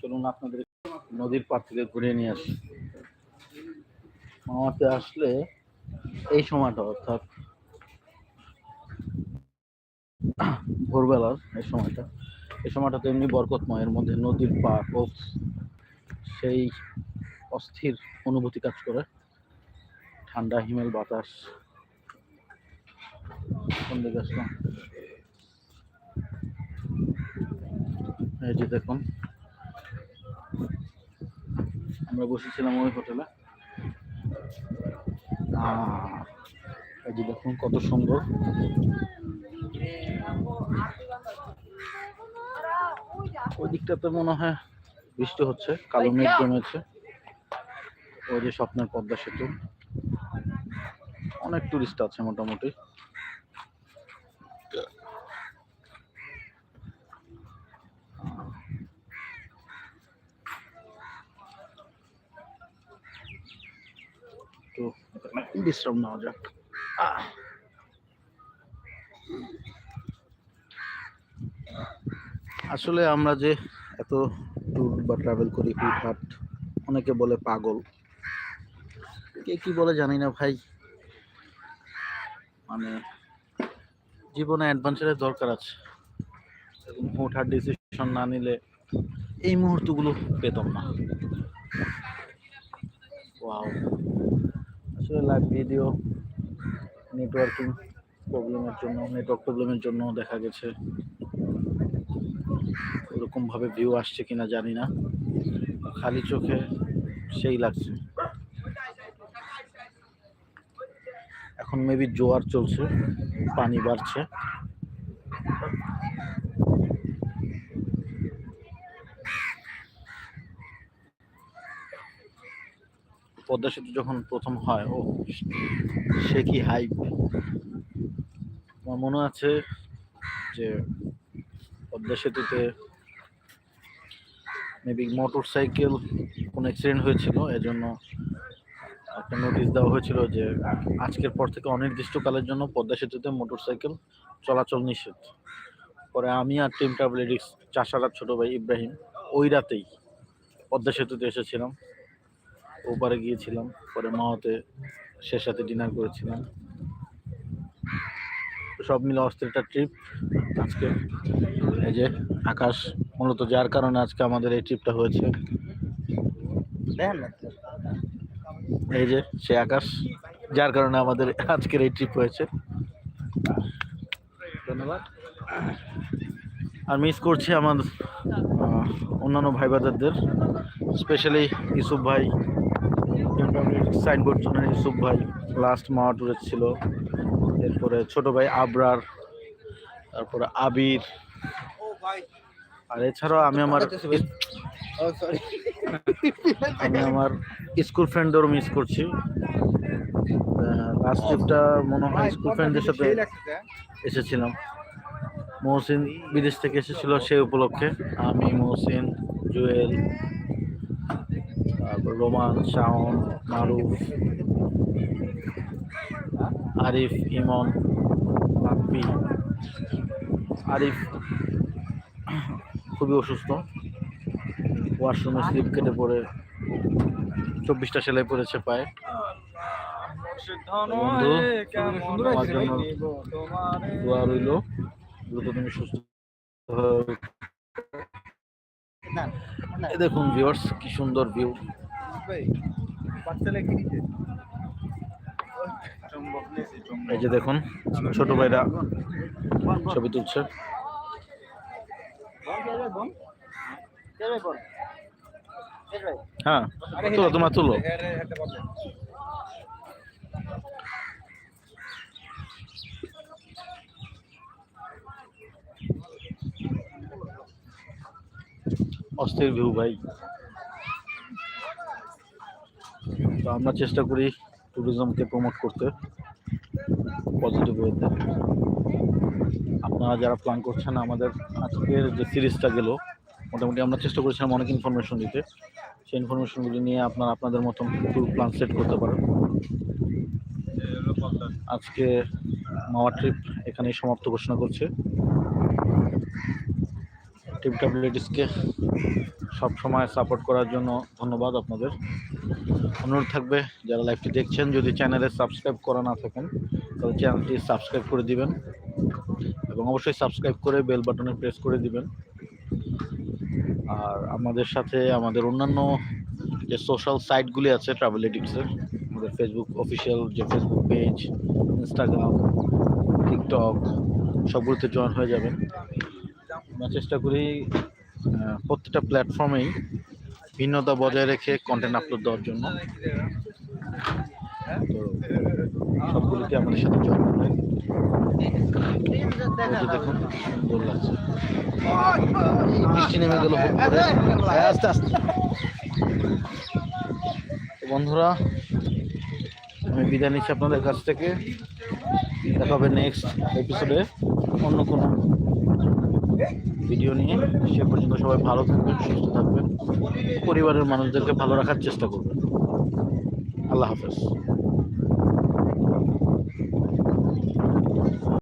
চলুন আপনাদের নদীর পাড় থেকে ঘুরিয়ে নিয়ে আসি। মামাতে আসলে এই সময়টা অর্থাৎ ভোরবেলার এই সময়টা এই সময়টা তো এমনি বরকতময়। এর মধ্যে নদীর পাড় ও সেই অস্থির অনুভূতি কাজ করে। ঠান্ডা, হিমেল বাতাস। কোন দিকে আসলাম এই যে দেখুন। আমরা বসেছিলাম ওই হোটেলে। এই যে দেখুন কত সুন্দর। ওই দিকটাতে মনে হয় বৃষ্টি হচ্ছে, কালো মেঘ জমেছে। ওই যে স্বপ্নের পদ্মা সেতু। অনেক টুরিস্ট আছে মোটামুটি তো বিশ্রাম নেওয়া যাক। আসলে আমরা যে এত ট্যুর বা ট্রাভেল করি, হুটহাট, অনেকে বলে পাগল। কে কি বলে জানি না ভাই। মানে জীবনে অ্যাডভেঞ্চারের দরকার আছে। এরকম হুটহাট ডিসিশন না নিলে এই মুহূর্তগুলো পেতাম না। ওয়াও আসলে লাইভ ভিডিও নেটওয়ার্কিং প্রবলেমের জন্য নেটওয়ার্ক প্রবলেমের জন্য দেখা গেছে। ওরকম ভাবে ভিউ আসছে কিনা জানি না। খালি চোখে সেই লাগছে। এখন মেবি জোয়ার চলছে, পানি বাড়ছে। পদ্মা সেতু যখন প্রথম হয় ও সে কি হাইপ আমার মনে আছে যে পদ্মা সেতুতে মেবি মোটর সাইকেল কোনো অ্যাক্সিডেন্ট হয়েছিল, এজন্য একটা নোটিশ দেওয়া হয়েছিল যে আজকের পর থেকে অনির্দিষ্টকালের জন্য পদ্মা সেতুতে মোটর সাইকেল চলাচল নিষেধ। পরে আমি আর টিম ট্রাভেলেটিক্স চাষারার ছোট ভাই ইব্রাহিম ওই রাতেই পদ্মা সেতুতে এসেছিলাম। ওপারে গিয়েছিলাম পরে মাওতে শেষ সাথে ডিনার করেছিলাম। সব মিলে অস্থির একটা ট্রিপ আজকে। এই যে আকাশ মূলত যার কারণে আজকে আমাদের এই ট্রিপটা হয়েছে। এই যে সে আকাশ যার কারণে আমাদের আজকের এই ট্রিপ হয়েছে। ধন্যবাদ। আর মিস করছি আমার অন্যান্য ভাই বাজারদের স্পেশালি ইউসুফ ভাই সাইনবোর্ড ইউসুফ ভাই লাস্ট মাওয়া ট্যুরে ছিল। এরপরে ছোট ভাই আবরার তারপরে আবির। আর এছাড়াও আমি আমার আমি আমার স্কুল ফ্রেন্ডদেরও মিস করছি। লাস্ট ট্রিপটা মনে হয় স্কুল ফ্রেন্ডদের সাথে এসেছিলাম। মহসিন বিদেশ থেকে এসেছিল সেই উপলক্ষে। আমি মহসিন জুয়েল তারপর রোমান শাওন মারুফ আরিফ ইমন বাপ্পি আরিফ খুবই অসুস্থ। ওয়াশরুমে স্লিপ কেটে পড়ে। চব্বিশটা সেলাই পড়েছে পায়ে। বন্ধু তোমার জন্য দোয়া রইল। দ্রুত তুমি সুস্থ হয়ে। এই দেখুন ভিউয়ার্স কি সুন্দর ভিউ এই যে দেখুন ছোট ভাইরা ছবি তুলছে। হ্যাঁ তুলো তোমার তুলো। অস্থির ভিউ ভাই। তো আমরা চেষ্টা করি ট্যুরিজমকে প্রমোট করতে পজিটিভ ওয়েতে আপনারা যারা প্ল্যান করছেন আমাদের আজকের যে সিরিজটা গেল, মোটামুটি আমরা চেষ্টা করেছিলাম অনেক ইনফরমেশন দিতে। সেই ইনফরমেশনগুলি নিয়ে আপনারা আপনাদের মতন ট্যুর প্ল্যান সেট করতে পারেন। আজকে মাওয়া ট্রিপ এখানেই সমাপ্ত ঘোষণা করছে। টিম ট্যাবলেটিসকে সব সময় সাপোর্ট করার জন্য ধন্যবাদ আপনাদের। অনুরোধ থাকবে, যারা লাইভটি দেখছেন, যদি চ্যানেলে সাবস্ক্রাইব করা না থাকেন, তাহলে চ্যানেলটি সাবস্ক্রাইব করে দিবেন এবং অবশ্যই সাবস্ক্রাইব করে বেল বাটনে প্রেস করে দিবেন। আর আমাদের সাথে আমাদের অন্যান্য যে সোশ্যাল সাইটগুলি আছে ট্রাভেল এডিক্সের আমাদের ফেসবুক অফিসিয়াল যে ফেসবুক পেজ ইনস্টাগ্রাম টিকটক সবগুলোতে জয়েন হয়ে যাবেন। আমরা চেষ্টা করি প্রত্যেকটা প্ল্যাটফর্মেই ভিন্নতা বজায় রেখে কন্টেন্ট আপলোড দেওয়ার জন্য। তো সবগুলিতে আমাদের সাথে জয়েন দেখুন বৃষ্টি নেমে গেল। হ্যাঁ, আস্তে আস্তে। বন্ধুরা আমি বিদায় নিচ্ছি আপনাদের কাছ থেকে। দেখা হবে নেক্সট এপিসোডে অন্য কোনো ভিডিও নিয়ে। সে পর্যন্ত সবাই ভালো থাকবেন, সুস্থ থাকবেন। পরিবারের মানুষদেরকে ভালো রাখার চেষ্টা করবেন। আল্লাহ হাফেজ।